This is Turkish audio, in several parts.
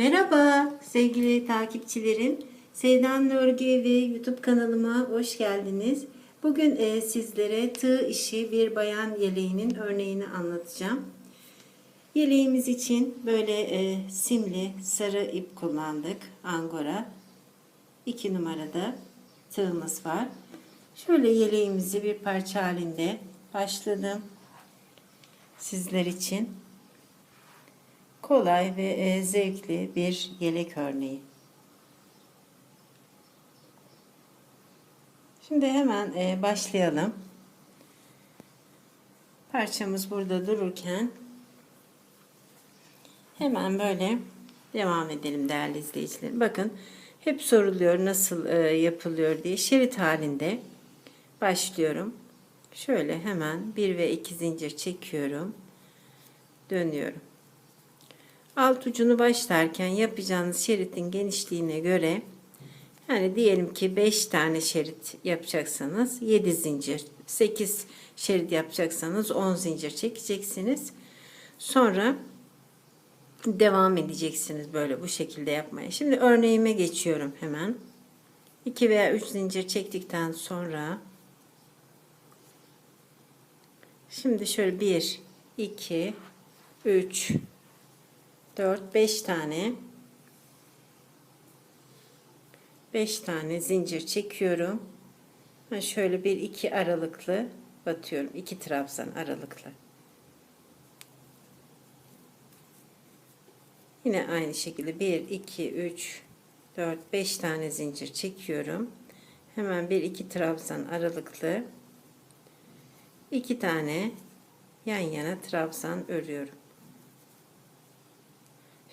Merhaba sevgili takipçilerim. Sevdan Örgü ve YouTube kanalıma hoş geldiniz. Bugün e, sizlere tığ işi bir bayan yeleğinin örneğini anlatacağım. Yeleğimiz için böyle e, simli sarı ip kullandık. Angora. 2 numarada tığımız var. Şöyle yeleğimizi bir parça halinde başladım. Sizler için kolay ve e, zevkli bir yelek örneği. Şimdi hemen e, başlayalım. Parçamız burada dururken hemen böyle devam edelim değerli izleyiciler. Bakın hep soruluyor nasıl e, yapılıyor diye şerit halinde başlıyorum. Şöyle hemen bir ve iki zincir çekiyorum. Dönüyorum. Alt ucunu başlarken yapacağınız şeritin genişliğine göre yani diyelim ki 5 tane şerit yapacaksanız 7 zincir, 8 şerit yapacaksanız 10 zincir çekeceksiniz. Sonra devam edeceksiniz böyle bu şekilde yapmaya. Şimdi örneğime geçiyorum hemen. 2 veya 3 zincir çektikten sonra şimdi şöyle 1 2 3 4 5 tane 5 tane zincir çekiyorum. Ben şöyle bir iki aralıklı batıyorum. 2 trabzan aralıklı. Yine aynı şekilde 1 2 3 4 5 tane zincir çekiyorum. Hemen bir iki trabzan aralıklı 2 tane yan yana trabzan örüyorum.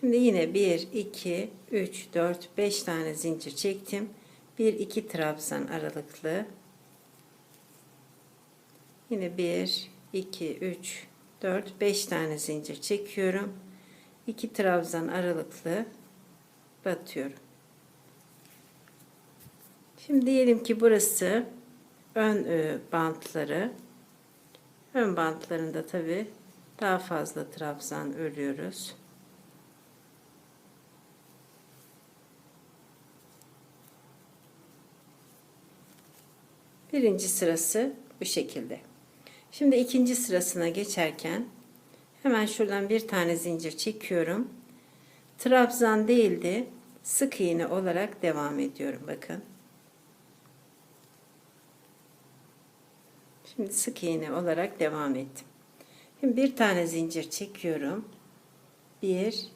Şimdi yine 1, 2, 3, 4, 5 tane zincir çektim. 1, 2 trabzan aralıklı. Yine 1, 2, 3, 4, 5 tane zincir çekiyorum. 2 trabzan aralıklı batıyorum. Şimdi diyelim ki burası ön e, bantları. Ön bantlarında tabi daha fazla trabzan örüyoruz. Birinci sırası bu şekilde. Şimdi ikinci sırasına geçerken hemen şuradan bir tane zincir çekiyorum. Trabzan değildi. Sık iğne olarak devam ediyorum. Bakın. Şimdi sık iğne olarak devam ettim. Şimdi bir tane zincir çekiyorum. Bir,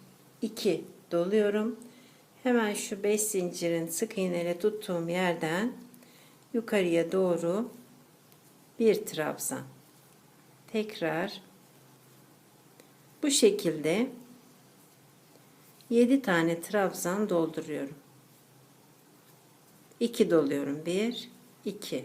iki doluyorum. Hemen şu beş zincirin sık iğneyle tuttuğum yerden yukarıya doğru bir trabzan. Tekrar bu şekilde 7 tane trabzan dolduruyorum. 2 doluyorum. 1 2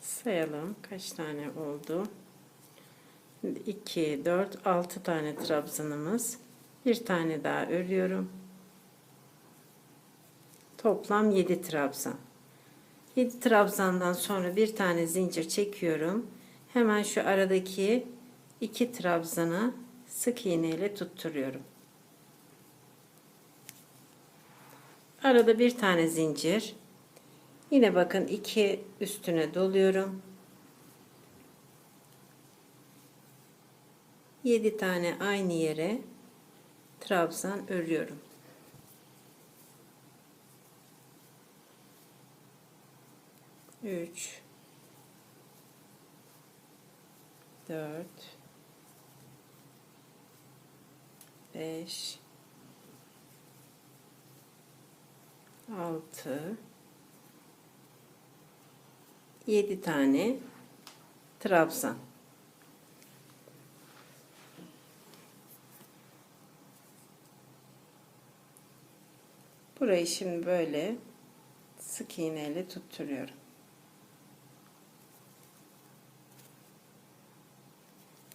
sayalım kaç tane oldu 2 4 6 tane trabzanımız. Bir tane daha örüyorum. Toplam 7 trabzan. 7 trabzandan sonra bir tane zincir çekiyorum. Hemen şu aradaki 2 trabzana sık iğne ile tutturuyorum. Arada bir tane zincir. Yine bakın 2 üstüne doluyorum 7 tane aynı yere trabzan örüyorum. Üç, dört, beş, altı, yedi tane trabzan. Burayı şimdi böyle sık iğneyle tutturuyorum.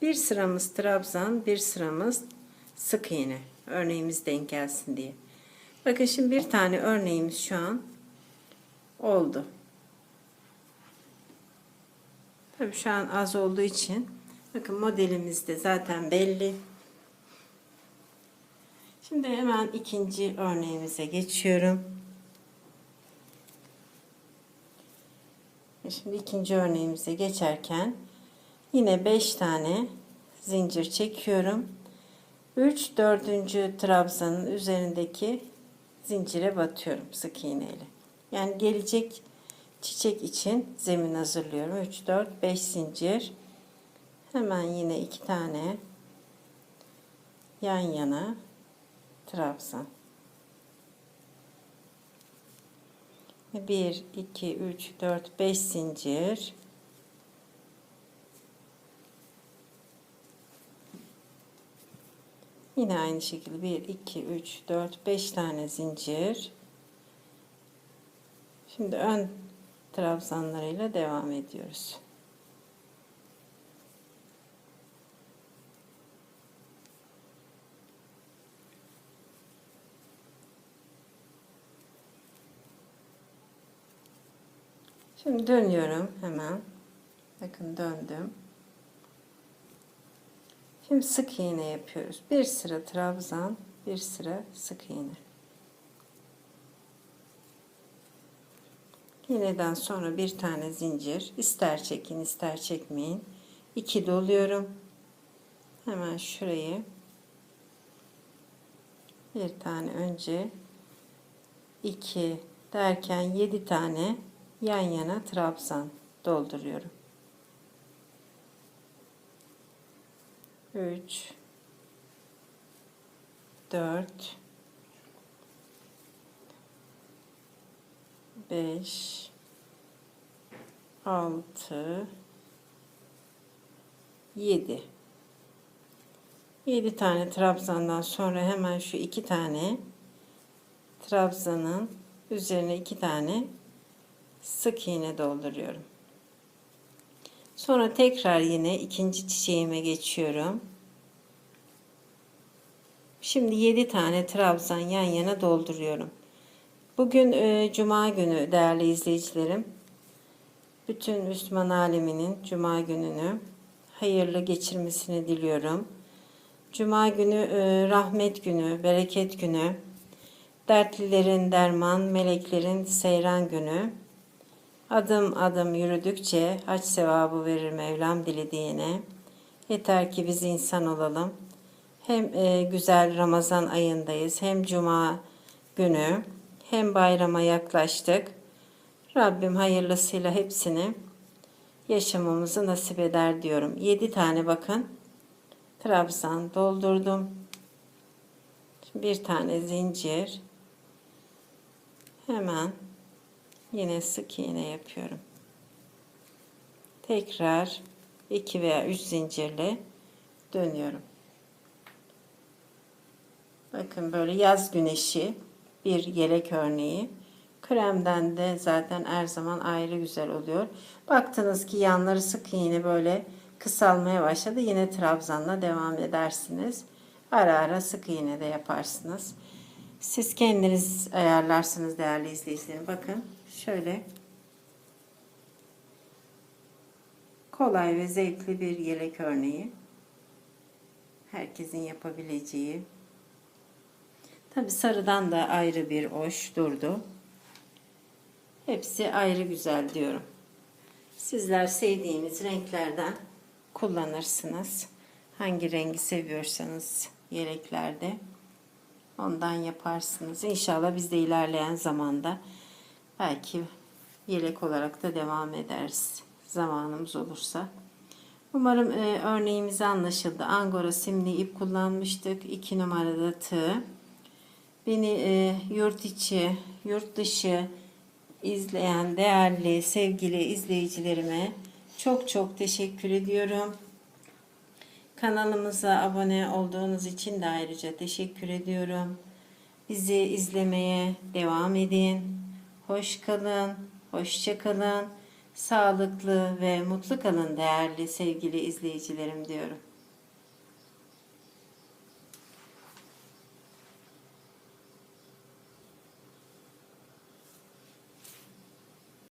Bir sıramız trabzan, bir sıramız sık iğne. Örneğimiz denk gelsin diye. Bakın şimdi bir tane örneğimiz şu an oldu. Tabii şu an az olduğu için bakın modelimiz de zaten belli. Şimdi hemen ikinci örneğimize geçiyorum. Şimdi ikinci örneğimize geçerken yine 5 tane zincir çekiyorum. 3 dördüncü trabzanın üzerindeki zincire batıyorum sık iğneyle. Yani gelecek çiçek için zemin hazırlıyorum. 3 4 5 zincir. Hemen yine iki tane yan yana trabzan. 1 2 3 4 5 zincir. Yine aynı şekilde 1 2 3 4 5 tane zincir. Şimdi ön trabzanlarıyla devam ediyoruz. Şimdi dönüyorum hemen. Bakın döndüm. Şimdi sık iğne yapıyoruz. Bir sıra trabzan, bir sıra sık iğne. İğneden sonra bir tane zincir. ister çekin, ister çekmeyin. 2 doluyorum. Hemen şurayı bir tane önce 2 derken 7 tane yan yana trabzan dolduruyorum. 3 4 5 6 7 7 tane trabzandan sonra hemen şu iki tane trabzanın üzerine iki tane sık iğne dolduruyorum. Sonra tekrar yine ikinci çiçeğime geçiyorum. Şimdi 7 tane trabzan yan yana dolduruyorum. Bugün e, cuma günü değerli izleyicilerim. Bütün Müslüman aleminin cuma gününü hayırlı geçirmesini diliyorum. Cuma günü e, rahmet günü, bereket günü, dertlilerin derman, meleklerin seyran günü. Adım adım yürüdükçe haç sevabı verir Mevlam dilediğine. Yeter ki biz insan olalım. Hem e, güzel Ramazan ayındayız hem cuma günü hem bayrama yaklaştık. Rabbim hayırlısıyla hepsini yaşamamızı nasip eder diyorum. 7 tane bakın. Trabzan doldurdum. Bir tane zincir. Hemen Yine sık iğne yapıyorum. Tekrar 2 veya 3 zincirle dönüyorum. Bakın böyle yaz güneşi bir yelek örneği. Kremden de zaten her zaman ayrı güzel oluyor. Baktınız ki yanları sık iğne böyle kısalmaya başladı. Yine trabzanla devam edersiniz. Ara ara sık iğne de yaparsınız. Siz kendiniz ayarlarsınız değerli izleyicilerim. Bakın şöyle kolay ve zevkli bir yelek örneği. Herkesin yapabileceği. Tabi sarıdan da ayrı bir hoş durdu. Hepsi ayrı güzel diyorum. Sizler sevdiğiniz renklerden kullanırsınız. Hangi rengi seviyorsanız yeleklerde ondan yaparsınız. İnşallah biz de ilerleyen zamanda Belki yelek olarak da devam ederiz. Zamanımız olursa. Umarım e, örneğimiz anlaşıldı. Angora simli ip kullanmıştık. 2 numarada tığ. Beni e, yurt içi, yurt dışı izleyen değerli, sevgili izleyicilerime çok çok teşekkür ediyorum. Kanalımıza abone olduğunuz için de ayrıca teşekkür ediyorum. Bizi izlemeye devam edin. Hoş kalın, hoşça kalın, sağlıklı ve mutlu kalın değerli sevgili izleyicilerim diyorum.